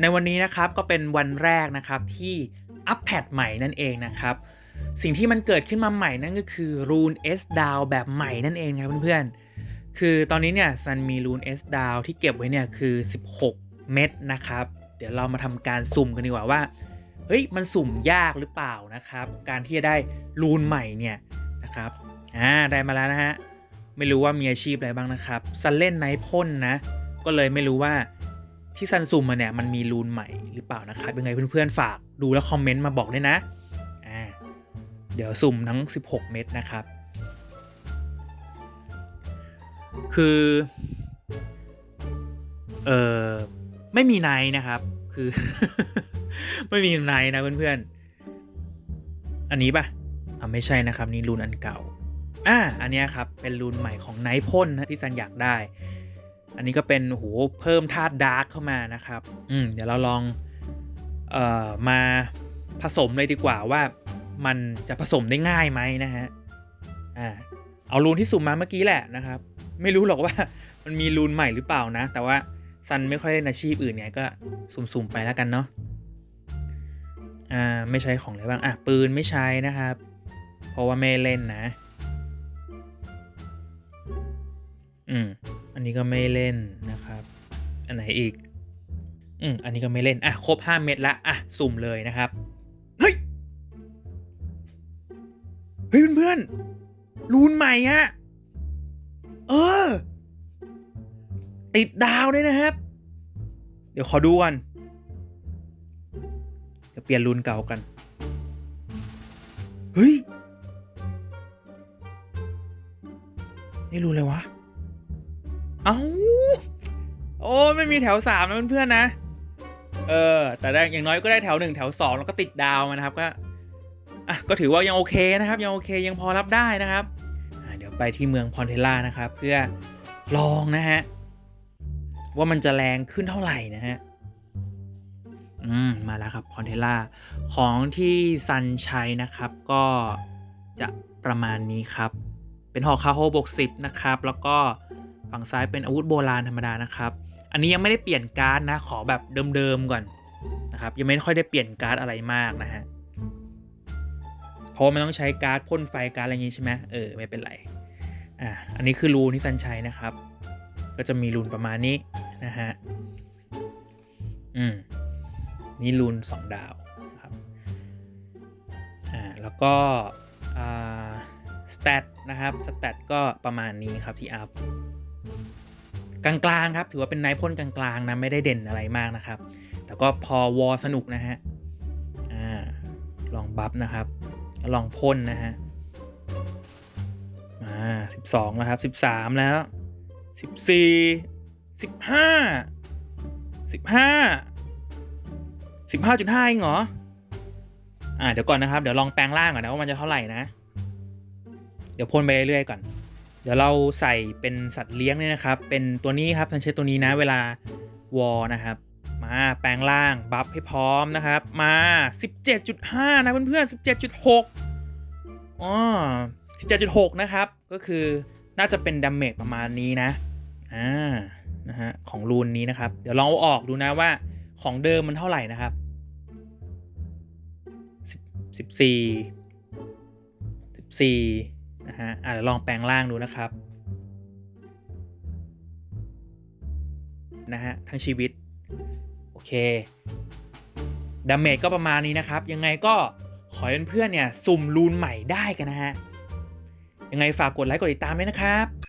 ในวันนี้นะครับก็เป็นวันแรกนะครับที่อัปแพดใหม่นั่นเองนะครับ สิ่งที่มันเกิดขึ้นมาใหม่นั่นก็คือ Rune S Down แบบใหม่นั่นเองครับเพื่อนๆ คือตอนนี้เนี่ยซันมี Rune S Down ที่เก็บไว้เนี่ยคือ 16 เม็ดนะครับ เดี๋ยวเรามาทำการสุ่มกันดีกว่าว่าเฮ้ยมันสุ่มยากหรือเปล่านะครับ การที่จะได้รูนใหม่เนี่ยนะครับอ่าได้มาแล้วนะฮะไม่รู้ว่ามีอาชีพอะไรบ้างนะครับซันเล่นไนท์พ่นนะก็เลยไม่รู้ว่า ที่ซันสุ่มมาเนี่ยมันมีรูนใหม่หรือเปล่านะครับยังไงเพื่อนๆฝากดูแล้วคอมเมนต์มาบอกด้วยนะอ่าเดี๋ยวสุ่มทั้ง 16 เม็ดนะครับ คือเออไม่มีไนนะครับ คือ ไม่มีไนนะเพื่อนๆ อันนี้ปะอ่าไม่ใช่นะครับ นี่รูนอันเก่าอ่าอันนี้ครับ เป็นรูนใหม่ของไนพ่นนะที่ซันอยากได้ อันนี้ก็เป็นโหเพิ่มธาตุดาร์กเข้ามานะครับ อืมเดี๋ยวเราลองเอ่อมาผสมเลยดีกว่าว่ามันจะผสมได้ง่ายไหมนะฮะ อ่า เอารูนที่สุ่มมาเมื่อกี้แหละนะครับ ไม่รู้หรอกว่ามันมีรูนใหม่หรือเปล่านะ แต่ว่าซันไม่ค่อยเล่นอาชีพอื่นไงก็สุ่มๆไปแล้วกันเนาะ อ่า ไม่ใช้ของอะไรบ้าง อะ ปืนไม่ใช้นะครับ เพราะว่าไม่เล่นนะ อืม นนี้ก็ไม่เล่นนะครับ อันไหนอีก อืมอันนี้ก็ไม่เล่น อะ ครบห้าเม็ดละ อะ สุ่มเลยนะครับ เฮ้ย เฮ้ยเพื่อนๆรูนใหม่ฮะ เออ ติดดาวด้วยนะครับ เดี๋ยวขอดูก่อนเดี๋ยวเปลี่ยนรูนเก่ากัน เฮ้ย นี่รูนเลยวะ เอ้า โอ้ไม่มีแถวสามนะเพื่อนๆนะ เออ แต่ได้อย่างน้อยก็ได้แถวหนึ่งแถวสองแล้วก็ติดดาวมานะครับก็อะก็ถือว่ายังโอเคนะครับ ยังโอเคยังพอรับได้นะครับเดี๋ยวไปที่เมืองพอนเทล่านะครับ เพื่อลองนะฮะ ว่ามันจะแรงขึ้นเท่าไหร่นะฮะอืมมาแล้วครับพอนเทล่าของที่ซันใช้นะครับ ก็จะประมาณนี้ครับ เป็นหอกคาโฮบวกสิบนะครับ แล้วก็ ฝั่งซ้ายเป็นอาวุธโบราณธรรมดานะครับ อันนี้ยังไม่ได้เปลี่ยนการ์ดนะ ขอแบบเดิมๆก่อนนะครับยังไม่ค่อยได้เปลี่ยนการ์ดอะไรมากนะฮะเพราะมันต้องใช้การ์ดพ่นไฟการ์ดอะไรอย่างงี้ใช่ไหมเออไม่เป็นไรอะอันนี้คือรูนที่ซันใช้นะครับ ก็จะมีรูนประมาณนี้นะฮะอืมนี่รูนสองดาวนะครับอ่าแล้วก็อ่าสเตตนะครับสเตตก็ประมาณนี้ครับที่อัพ กลางๆครับ ถือว่าเป็นไนท์พ่นกลางๆนะไม่ได้เด่นอะไรมากนะครับ แต่ก็พอวอสนุกนะฮะอ่าลองบัฟนะครับ ลองพ่นนะฮะอ่าสิบสองแล้วครับสิบสามแล้วสิบสี่สิบห้าสิบห้าสิบห้าจุดห้าเองเหรออ่าเดี๋ยวก่อนนะครับ เดี๋ยวลองแปลงร่างก่อนนะว่ามันจะเท่าไหร่นะ เดี๋ยวพ่นไปเรื่อยๆก่อน เดี๋ยวเราใส่เป็นสัตว์เลี้ยงเนี่ยนะครับ เป็นตัวนี้ครับทันใช้ตัวนี้นะเวลาวอนะครับ มาแปลงร่างบัฟให้พร้อมนะครับ มา 17.5 นะเพื่อนๆ 17.6อ๋อ17.6 นะครับ ก็คือน่าจะเป็นดาเมจประมาณนี้นะ อ่า นะฮะ ของรูนนี้นะครับ เดี๋ยวลองเอาออกดูนะว่าของเดิมมันเท่าไหร่นะครับสิบสี่สิบสี่ นะฮะอาจจะลองแปลงร่างดูนะครับนะฮะทั้งชีวิต โอเคดาเมจก็ประมาณนี้นะครับ ยังไงก็ขอให้เพื่อนๆเนี่ย สุ่มรูนใหม่ได้กันนะฮะ ยังไงฝากกดไลค์กดติดตามด้วยนะครับ